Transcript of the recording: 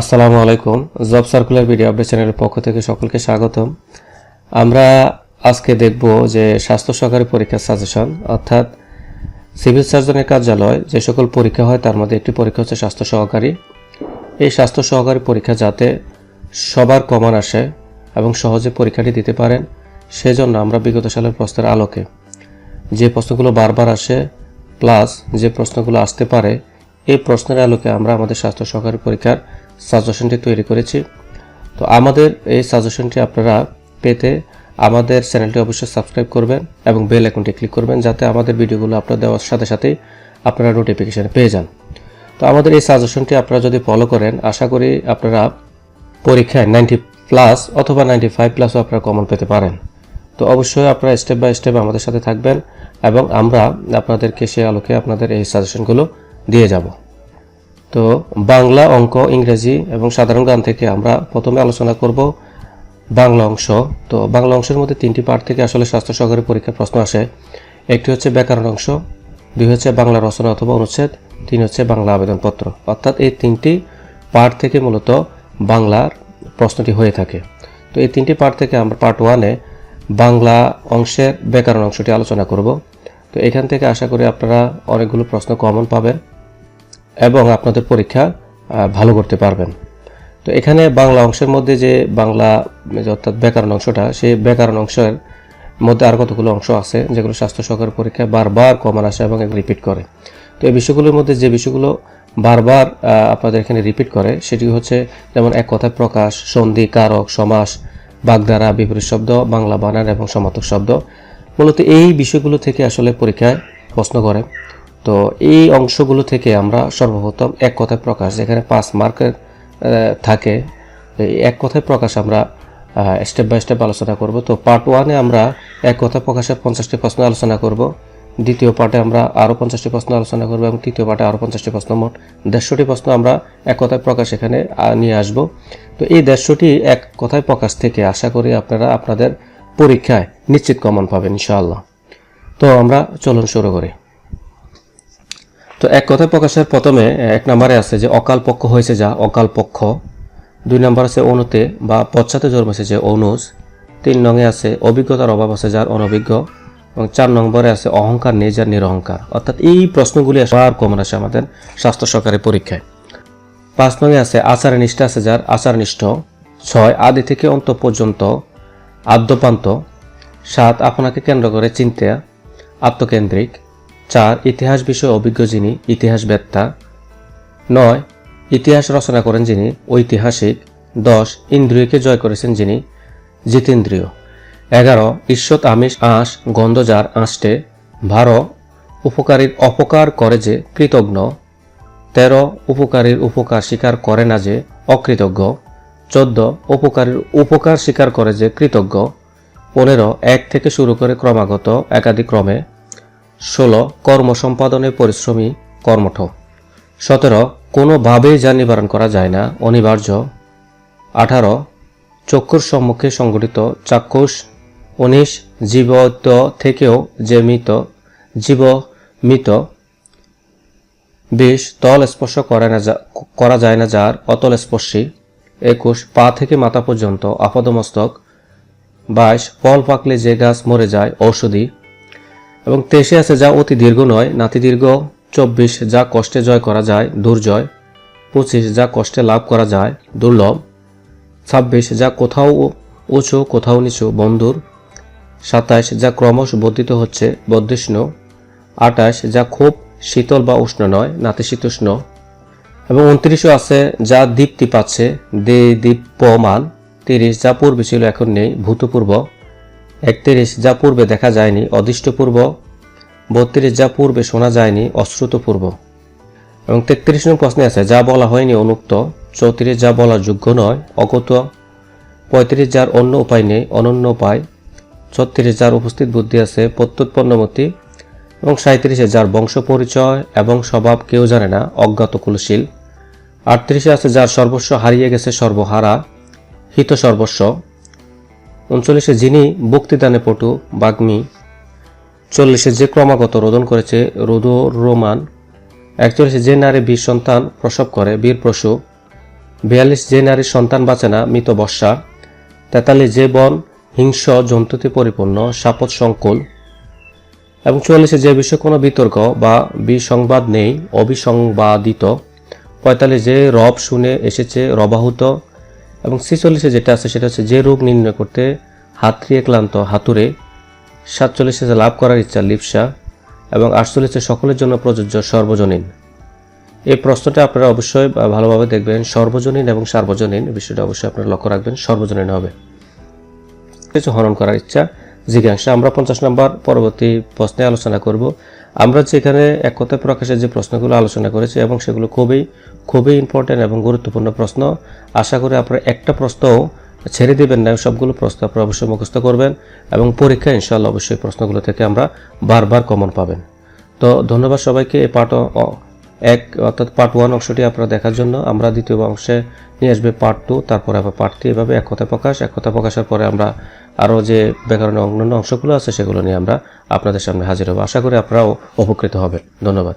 আসসালামু আলাইকুম। Job circular video update চ্যানেলের পক্ষ থেকে সকলকে স্বাগতম। আমরা আজকে দেখব যে স্বাস্থ্য সহকারী পরীক্ষার সাজেশন, অর্থাৎ সিভিল সার্জনের কার্যালয় যে সকল পরীক্ষা হয় তার মধ্যে একটি পরীক্ষা হচ্ছে স্বাস্থ্য সহকারী। এই স্বাস্থ্য সহকারী পরীক্ষা যাতে সবার কমন আসে এবং সহজে পরীক্ষাটি দিতে পারেন, সেজন্য আমরা বিগত সালের প্রশ্নের আলোকে যে প্রশ্নগুলো বারবার আসে, প্লাস যে প্রশ্নগুলো আসতে পারে, এই প্রশ্নের আলোকে আমরা আমাদের স্বাস্থ্য সহকারী পরীক্ষার সাজেশনটি তৈরি করেছি। তো আমাদের এই সাজেশনটি আপনারা পেতে আমাদের চ্যানেলটি অবশ্যই সাবস্ক্রাইব করবেন এবং বেল আইকনটি ক্লিক করবেন যাতে আমাদের ভিডিওগুলো আপনার দেওয়ার সাথে সাথেই আপনারা নোটিফিকেশন পেয়ে যান। তো আমাদের এই সাজেশনটি আপনারা যদি ফলো করেন, আশা করি আপনারা পরীক্ষায় নাইনটি প্লাস অথবা নাইনটি ফাইভ প্লাসও আপনারা কমন পেতে পারেন। তো অবশ্যই আপনারা স্টেপ বাই স্টেপ আমাদের সাথে থাকবেন এবং আমরা আপনাদেরকে সে আলোকে আপনাদের এই সাজেশনগুলো দিয়ে যাব। তো বাংলা অঙ্ক, ইংরেজি এবং সাধারণ গান থেকে আমরা প্রথমে আলোচনা করব বাংলা অংশ। তো বাংলা অংশের মধ্যে তিনটি পার্ট থেকে আসলে স্বাস্থ্য সহকারী পরীক্ষার প্রশ্ন আসে। একটি হচ্ছে ব্যাকরণ অংশ, দুই হচ্ছে বাংলা রচনা অথবা অনুচ্ছেদ, তিন হচ্ছে বাংলা আবেদনপত্র। অর্থাৎ এই তিনটি পার্ট থেকে মূলত বাংলার প্রশ্নটি হয়ে থাকে। তো এই তিনটি পার্ট থেকে আমরা পার্ট ওয়ানে বাংলা অংশের ব্যাকরণ অংশটি আলোচনা করব। তো এখান থেকে আশা করি আপনারা অনেকগুলো প্রশ্ন কমন পাবেন। এবং আপনাদের পরীক্ষা ভালো করতে পারবেন। তো এখানে বাংলা অংশের মধ্যে যে বাংলা অর্থাৎ ব্যাকরণ অংশটা, সেই ব্যাকরণ অংশের মধ্যে আর কতগুলো অংশ আছে, যেগুলো স্বাস্থ্য সহকারী পরীক্ষায় বারবার কমন আসে এবং রিপিট করে। তো এই বিষয়গুলোর মধ্যে যে বিষয়গুলো বারবার আপনাদের এখানে রিপিট করে, সেটি হচ্ছে যেমন এক কথায় প্রকাশ, সন্ধি, কারক, সমাস, বাগধারা, বিপরীত শব্দ, বাংলা বানান এবং সমার্থক শব্দ। মূলত এই বিষয়গুলো থেকে আসলে পরীক্ষায় প্রশ্ন করে। তো এই অংশগুলো থেকে আমরা সর্বপ্রথম এক কথায় প্রকাশ, যেখানে পাঁচ মার্কের থাকে এক কথায় প্রকাশ আমরা স্টেপ বাই স্টেপ আলোচনা করব। তো পার্ট ওয়ানে আমরা এক কথায় প্রকাশের পঞ্চাশটি প্রশ্ন আলোচনা করব। দ্বিতীয় পার্টে আমরা আরও পঞ্চাশটি প্রশ্ন আলোচনা করব এবং তৃতীয় পার্টে আরও পঞ্চাশটি প্রশ্ন, মোট দেড়শোটি প্রশ্ন আমরা এক কথায় প্রকাশ এখানে নিয়ে আসব। তো এই দেড়শোটি এক কথায় প্রকাশ থেকে আশা করি আপনারা আপনাদের পরীক্ষায় নিশ্চিত কমন পাবেন, ইনশাআল্লাহ। তো আমরা চলুন শুরু করি। তো এক কথায় প্রকাশের প্রথমে এক নম্বরে আছে যে অকাল পক্ষ হয়েছে যা অকাল পক্ষ। দুই নম্বর আছে অনুতে বা পশ্চাতে জন্মেছে যে অনুজ তিন নঙে আছে অভিজ্ঞতার অভাব আছে যার অনভিজ্ঞ। এবং চার নম্বরে আছে অহংকার নেই যার নিরহংকার। অর্থাৎ এই প্রশ্নগুলি আর কমন আসে আমাদের স্বাস্থ্য সরকারি পরীক্ষায়। পাঁচ নঙে আছে আচার নিষ্ঠা আছে যার আচারনিষ্ঠ ছয়, আদি থেকে অন্ত পর্যন্ত আদ্যপান্ত। সাত, আপনাকে কেন্দ্র করে চিন্তা। আত্মকেন্দ্রিক। চার, ইতিহাস বিষয়ে অভিজ্ঞ যিনি, ইতিহাস বেত্তা। নয়, ইতিহাস রচনা করেন যিনি, ঐতিহাসিক। দশ, ইন্দ্রিয়কে জয় করেছেন যিনি, জিতেন্দ্রিয়। এগারো ঈশ্বর আমিষ, আঁশ, গন্ধ যার আঁশটে বারো, উপকারীর অপকার করে যে কৃতজ্ঞ। তেরো, উপকারীর উপকার স্বীকার করে না যে অকৃতজ্ঞ। চোদ্দ, উপকারীর উপকার স্বীকার করে যে কৃতজ্ঞ। পনেরো, এক থেকে শুরু করে ক্রমাগত একাধিক ক্রমে ষোলো কর্ম সম্পাদনে পরিশ্রমী কর্মঠ। সতেরো কোনোভাবেই যা নিবারণ করা যায় না, অনিবার্য। আঠারো, চক্ষুর সম্মুখে সংঘটিত চাক্ষুষ। উনিশ জীবত থেকেও যে মৃত, জীব মৃত। বিশ, তল স্পর্শ করে না করা যায় না যার অতল স্পর্শী। একুশ, পা থেকে মাথা পর্যন্ত আপদমস্তক। বাইশ ফল পাকলে যে গাছ মরে যায় ঔষধি। এবং তেইশে আছে, যা অতি দীর্ঘ নয়। নাতি দীর্ঘ, চব্বিশ, যা কষ্টে জয় করা যায়, দুর্জয়। পঁচিশ, যা কষ্টে লাভ করা যায়, দুর্লভ। ছাব্বিশ, যা কোথাও উঁচু, কোথাও নিচু, বন্ধুর। সাতাইশ, যা ক্রমশ বর্ধিত হচ্ছে বদ্ধিষ্ণু আঠাশ, যা খুব শীতল বা উষ্ণ নয় নাতিশীতোষ্ণ এবং উনত্রিশও আছে, যা দীপ্তি পাচ্ছে, দে দীপ্যমান। তিরিশ, যা পূর্বে ছিল, এখন নেই, ভূতপূর্ব। একত্রিশ যা পূর্বে দেখা যায়নি, অদৃষ্টপূর্ব। বত্রিশ যা পূর্বে শোনা যায়নি, অশ্রুতপূর্ব। এবং তেত্রিশ নং প্রশ্নে আছে, যা বলা হয়নি অনুক্ত, চৌত্রিশ যা বলার যোগ্য নয়, অগত। পঁয়ত্রিশ যার অন্য উপায় নেই, অনন্য উপায়। ছত্রিশ যার উপস্থিত বুদ্ধি আছে, প্রত্যুৎপন্নমতি। এবং সাঁত্রিশে যার বংশ পরিচয় এবং স্বভাব কেউ জানে না, অজ্ঞাত কুলশীল। আটত্রিশে আছে, যার সর্বস্ব হারিয়ে গেছে সর্বহারা, হিত সর্বস্ব। উনচল্লিশে যিনি বক্তৃদানে পটু, বাগ্মী। চল্লিশে যে ক্রমাগত রোদন করেছে রোদো রোমান। একচল্লিশে যে নারী বীর সন্তান প্রসব করে, বীর প্রসূ। বিয়াল্লিশ যে নারীর সন্তান বাঁচে না, মৃত বর্ষা। তেতাল্লিশ যে বন হিংস্র জন্তুতে পরিপূর্ণ, সাপত সংকুল। এবং চুয়াল্লিশে যে বিষয়ে কোনো বিতর্ক বা বিসংবাদ নেই, অবিসংবাদিত। পঁয়তাল্লিশ যে রব শুনে এসেছে রবাহুত। এবং ছিচল্লিশে যেটা আছে সেটা হচ্ছে যে রোগ নির্ণয় করতে হাতড়িয়ে ক্লান্ত হাতুড়ে, সাতচল্লিশে লাভ করার ইচ্ছা লিপসা, এবং আটচল্লিশে সকলের জন্য প্রযোজ্য সর্বজনীন। এই প্রশ্নটা আপনারা অবশ্যই ভালোভাবে দেখবেন, সর্বজনীন এবং সার্বজনীন বিষয়টা অবশ্যই আপনারা লক্ষ্য রাখবেন, সর্বজনীন হবে। কিছু হরণ করার ইচ্ছা, জিজ্ঞাসা। আমরা পঞ্চাশ নম্বর পরবর্তী প্রশ্নে আলোচনা করব। আমরা যেখানে এক কথায় প্রকাশের যে প্রশ্নগুলো আলোচনা করেছি এবং সেগুলো খুবই খুবই ইম্পর্টেন্ট এবং গুরুত্বপূর্ণ প্রশ্ন। আশা করি আপনারা একটা প্রশ্নও ছেড়ে দেবেন না, সবগুলো প্রশ্ন আপনারা অবশ্যই মুখস্থ করবেন এবং পরীক্ষা ইনশাল্লাহ অবশ্যই প্রশ্নগুলো থেকে আমরা বারবার কমন পাবেন। তো ধন্যবাদ সবাইকে, এই পার্ট এক, অর্থাৎ পার্ট ওয়ান অংশটি আপনারা দেখার জন্য। আমরা দ্বিতীয় অংশে নিয়ে আসবে পার্ট টু তারপরে আবার পার্ট থ্রি এভাবে এক কথা প্রকাশ, এক কথা প্রকাশের পরে আমরা আরও যে ব্যাকরণের অন্যান্য অংশগুলো আছে সেগুলো নিয়ে আমরা আপনাদের সামনে হাজির হব। আশা করি আপনারাও উপকৃত হবে ধন্যবাদ।